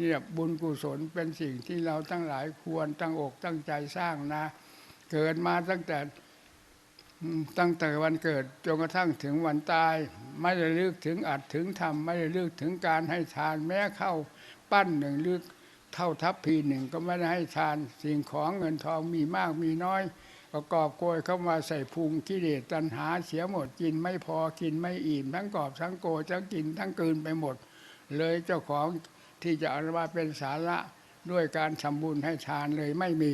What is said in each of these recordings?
เนี่ยบุญกุศลเป็นสิ่งที่เราทั้งหลายควรตั้งอกตั้งใจสร้างนะ เกิดมาตั้งแต่ตั้งแต่วันเกิดจนกระทั่งถึงวันตาย ไม่ได้ลึกถึงอัดถึงทำไม่ได้ลึกถึงการให้ทานแม้เข้าปั้นหนึ่งลึกเท่าทัพพีหนึ่งก็ไม่ได้ให้ทาน สิ่งของเงินทองมีมากมีน้อยประกอบโกยเข้ามาใส่พุงกิเลสตัณหาเสียหมดกินไม่พอกินไม่อิ่มทั้งกอบทั้งโกยทั้งกินทั้งกืนไปหมด เลยเจ้าของ ที่จะเอามาเป็นสาระด้วยการทำบุญให้ทานเลยไม่มี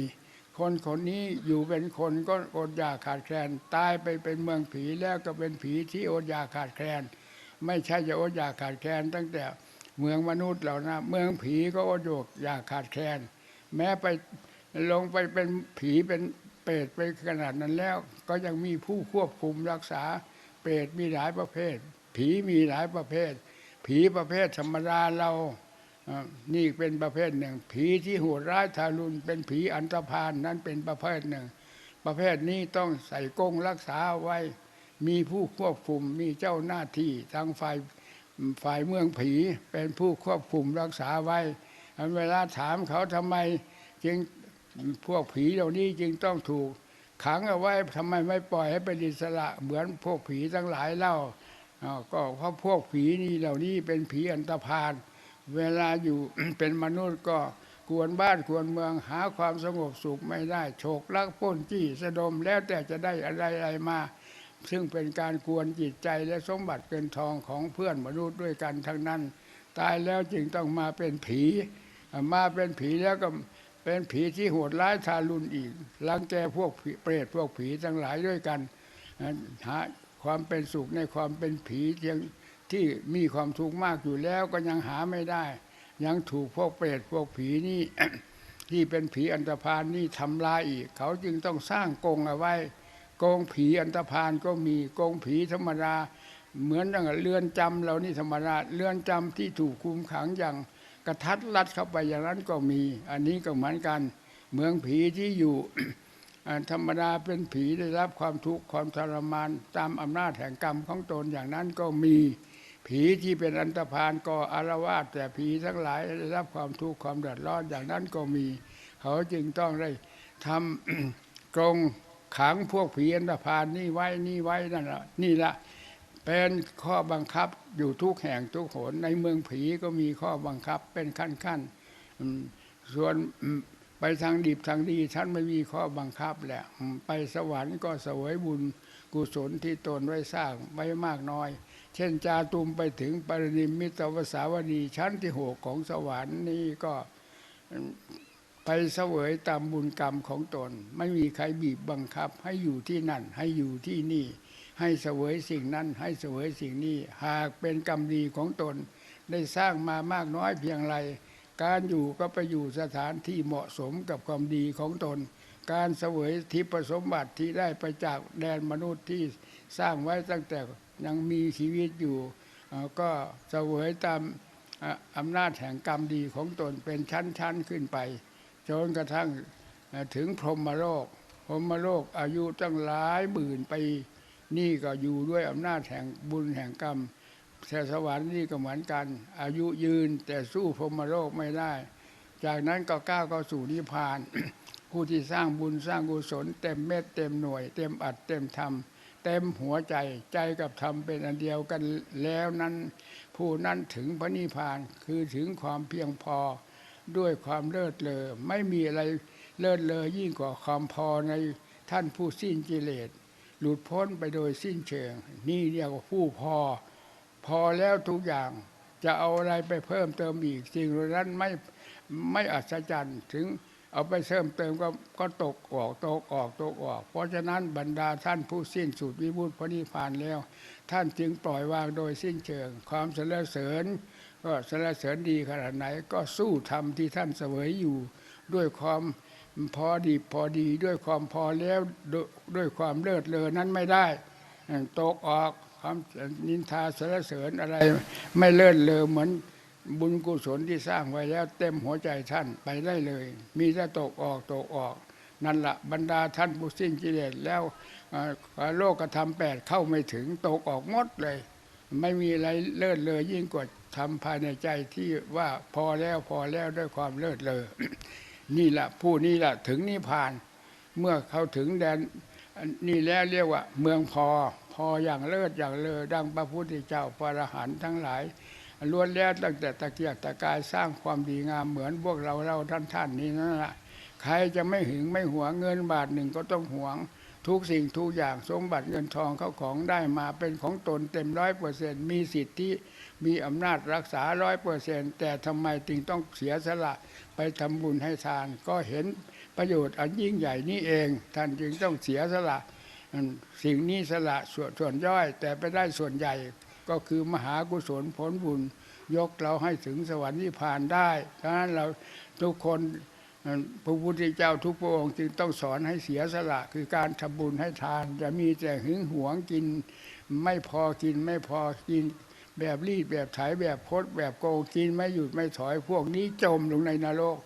คนคนนี้อยู่เป็นคนก็อดอยากขาดแคลนตายไปเป็นเมืองผีแล้วก็เป็นผีที่อดอยากขาดแคลน ไม่ใช่จะอดอยากขาดแคลน ตั้งแต่เมืองมนุษย์แล้วนะเมืองผีก็อดอยากขาดแคลน แม้ไปลงไปเป็นผีเป็นเปรตไปขนาดนั้นแล้ว ก็ยังมีผู้ควบคุมรักษา เปรตมีหลายประเภท ผีมีหลายประเภท ผีประเภทธรรมดาเรา นี่เป็นประเภทหนึ่ง ผีที่โหดร้ายทารุณเป็นผีอันตรพานนั้นเป็นประเภทหนึ่ง ประเภทนี้ต้องใส่กงรักษาไว้ มีผู้ควบคุมมีเจ้าหน้าที่ทางฝ่ายฝ่ายเมืองผีเป็นผู้ควบคุมรักษาไว้เวลาถามเขาทำไมจึงพวกผีเหล่านี้จึงต้องถูกขังเอาไว้ทำไมไม่ปล่อยให้เป็นอิสระเหมือนพวกผีทั้งหลายเล่าก็เพราะพวกผีนี่เหล่านี้เป็นผีอันตรพาน เวลาอยู่เป็นมนุษย์ก็กวนบ้านกวนเมืองหาความสงบสุขไม่ได้โฉกลักป้นจี้สะดมแล้วแต่จะได้อะไรอะไรมา ซึ่งเป็นการกวนจิตใจและสมบัติเกินทองของเพื่อนมนุษย์ด้วยกันทั้งนั้น ตายแล้วจึงต้องมาเป็นผี มาเป็นผีแล้วก็เป็นผีที่โหดร้ายทารุณอีกรังแกพวกเปรตพวกผีทั้งหลายด้วยกันหาความเป็นสุขในความเป็นผีเพียง ที่มีความทุกข์มากอยู่แล้วก็ยังหาไม่ได้ ยังถูกพวกเปรตพวกผีนี่ที่เป็นผีอันตรพานนี่ทำลายอีก เขาจึงต้องสร้างกรงเอาไว้กรงผีอันตรพานก็มีกรงผีธรรมดาเหมือนอย่างเรือนจำเรานี่ธรรมดาเรือนจำที่ถูกคุมขังอย่างกระทัดรัดเข้าไปอย่างนั้นก็มี อันนี้ก็เหมือนกัน เมืองผีที่อยู่ธรรมดาเป็นผีได้รับความทุกข์ความทรมาน ตามอำนาจแห่งกรรมของตนอย่างนั้นก็มี ผีที่เป็นอันตรพานก็อารวาสแต่ผีทั้งหลายได้รับความทุกข์ความเดือดร้อนอย่างนั้นก็มี เขาจึงต้องได้ทำกรงขังพวกผีอันตรพานนี่ไว้นี่ไว้นั่นละนี่ละเป็นข้อบังคับอยู่ทุกแห่งทุกหนในเมืองผีก็มีข้อบังคับเป็นขั้นขั้นๆส่วนไปทางดีทางดีท่านไม่มีข้อบังคับแหละไปสวรรค์ก็สวยบุญกุศลที่ตนไว้สร้างไว้มากน้อย เช่นจาตุมไปถึงปรินิมิตวสาวดีชั้นที่หกของสวรรค์นี่ก็ไปเสวยตามบุญกรรมของตน ไม่มีใครบีบบังคับ ให้อยู่ที่นั่น ให้อยู่ที่นี่ ให้เสวยสิ่งนั้น ให้เสวยสิ่งนี้ หากเป็นกรรมดีของตน ได้สร้างมามากน้อยเพียงไร การอยู่ก็ไปอยู่สถานที่เหมาะสมกับความดีของตน การเสวยทิพสมบัติที่ได้ไปจากแดนมนุษย์ที่สร้างไว้ตั้งแต่ ยังมีชีวิตอยู่ก็เสวยตามอำนาจแห่งกรรมดีของตนเป็นชั้นๆขึ้นไป จนกระทั่งถึงพรหมโลกพรหมโลกอายุตั้งหลายหมื่นปีนี่ก็อยู่ด้วยอำนาจแห่งบุญแห่งกรรมแต่สวรรค์นี่ก็เหมือนกัน อายุยืนแต่สู้พรหมโลกไม่ได้ จากนั้นก็ก้าวเข้าสู่นิพพาน ผู้ที่สร้างบุญสร้างกุศลเต็มเม็ดเต็มหน่วย เต็มอัดเต็มธรรม เต็มหัวใจใจกับธรรมเป็นอันเดียวกันแล้วนั้น ผู้นั้นถึงพระนิพพานคือถึงความเพียงพอด้วยความเลิศเลอไม่มีอะไรเลิศเลอยิ่งกว่าความพอในท่านผู้สิ้นกิเลส หลุดพ้นไปโดยสิ้นเชิง นี่เรียกว่าผู้พอ พอแล้วทุกอย่างจะเอาอะไรไปเพิ่มเติมอีกสิ่งนั้นไม่ไม่อัศจรรย์ถึง เอาไปเพิ่มเติมก็ก็ตกออกตกออกตกออก เพราะฉะนั้นบรรดาท่านผู้สิ้นสุดวิมุตพระนิพพานแล้ว ท่านจึงปล่อยวางโดยสิ้นเชิง ความสรรเสริญ ก็สรรเสริญดีขนาดไหน ก็สู้ธรรมที่ท่านเสวยอยู่ด้วยความพอดีพอดีด้วยความพอแล้วด้วยด้วยความเลิศเลอนั้นไม่ได้ตกออกความนินทาสรรเสริญอะไรไม่เลิศเลอเหมือน บุญกุศลที่สร้างไว้แล้วเต็มหัวใจท่านไปได้เลย มีแต่ตกออกตกออก นั่นละบรรดาท่านผู้สิ้นกิเลสแล้วโลกธรรมแปดเข้าไม่ถึงตกออกหมดเลย ไม่มีอะไรเลิศเลยยิ่งกว่าทำภายในใจที่ว่าพอแล้วพอแล้วด้วยความเลิศเลอนี่ละผู้นี้ละถึงนิพพาน เมื่อเขาถึงแดนนนี่แล้วเรียกว่า เมืองพอ พออย่างเลิศอย่างเลอดังพระพุทธเจ้าพระอรหันต์ทั้งหลาย ล้วนแล้วตั้งแต่ตะเกียกตะกายสร้างความดีงามเหมือนพวกเราเราท่านท่านนี้นั่นแหละใครจะไม่หึงไม่หวงเงินบาทหนึ่งก็ต้องหวง ทุกสิ่งทุกอย่างสมบัติเงินทองเข้าของได้มาเป็นของตนเต็มร้อยเปอร์เซ็นต์มีสิทธิมีอำนาจรักษาร้อยเปอร์เซ็นต์แต่ทำไมจึงต้องเสียสละไปทำบุญให้ทาน ก็เห็นประโยชน์อันยิ่งใหญ่นี้เอง ท่านจึงต้องเสียสละสิ่งนี้สละส่วนส่วนย่อย แต่ไปได้ส่วนใหญ่ ก็คือมหากุศลผลบุญ ยกเราให้ถึงสวรรค์นิพพานได้ดังนั้นเราทุกคนพระพุทธเจ้าทุกพระองค์จึงต้องสอนให้เสียสละคือการทำบุญให้ทานจะมีแต่หึงหวงกิน ไม่พอกินไม่พอกินแบบรีดแบบไถแบบพดแบบโกงกินไม่หยุดไม่ถอยพวกนี้จมลงในนรก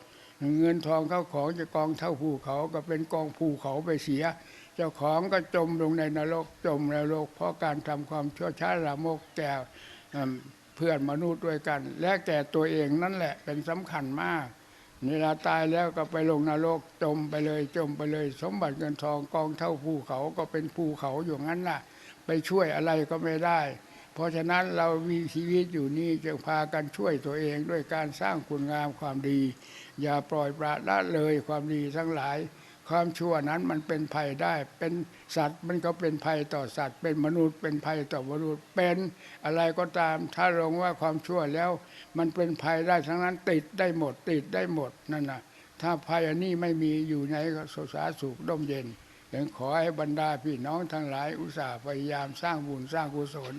เงินทองเข้าของจะกองเท่าภูเขาก็เป็นกองภูเขาไปเสีย จ้าของก็จมลงในนรกจมในนรก เพราะการทำความชั่วช้าละโมกแก่เพื่อนมนุษย์ด้วยกัน และแก่ตัวเองนั่นแหละเป็นสำคัญมากเวลาตายแล้วก็ไปลงนรกจมไปเลยจมไปเลย สมบัติเงินทองกองเท่าภูเขาก็เป็นภูเขาอยู่งั้นน่ะ ไปช่วยอะไรก็ไม่ได้ เพราะฉะนั้นเรามีชีวิตอยู่นี่จึงพากันช่วยตัวเองด้วยการสร้างคุณงามความดี อย่าปล่อยปละละเลยความดีทั้งหลาย ความชั่วนั้นมันเป็นภัยได้ เป็นสัตว์มันก็เป็นภัยต่อสัตว์ เป็นมนุษย์ เป็นภัยต่อมนุษย์ เป็นอะไรก็ตาม ถ้าลงว่าความชั่วแล้ว มันเป็นภัยได้ทั้งนั้นติดได้หมดติดได้หมดนั่นนะถ้าภัยอันนี้ไม่มีอยู่ในสสาสุขร่มเย็นดังขอให้บรรดาพี่น้องทั้งหลายอุตส่าห์พยายามสร้างบุญสร้างกุศล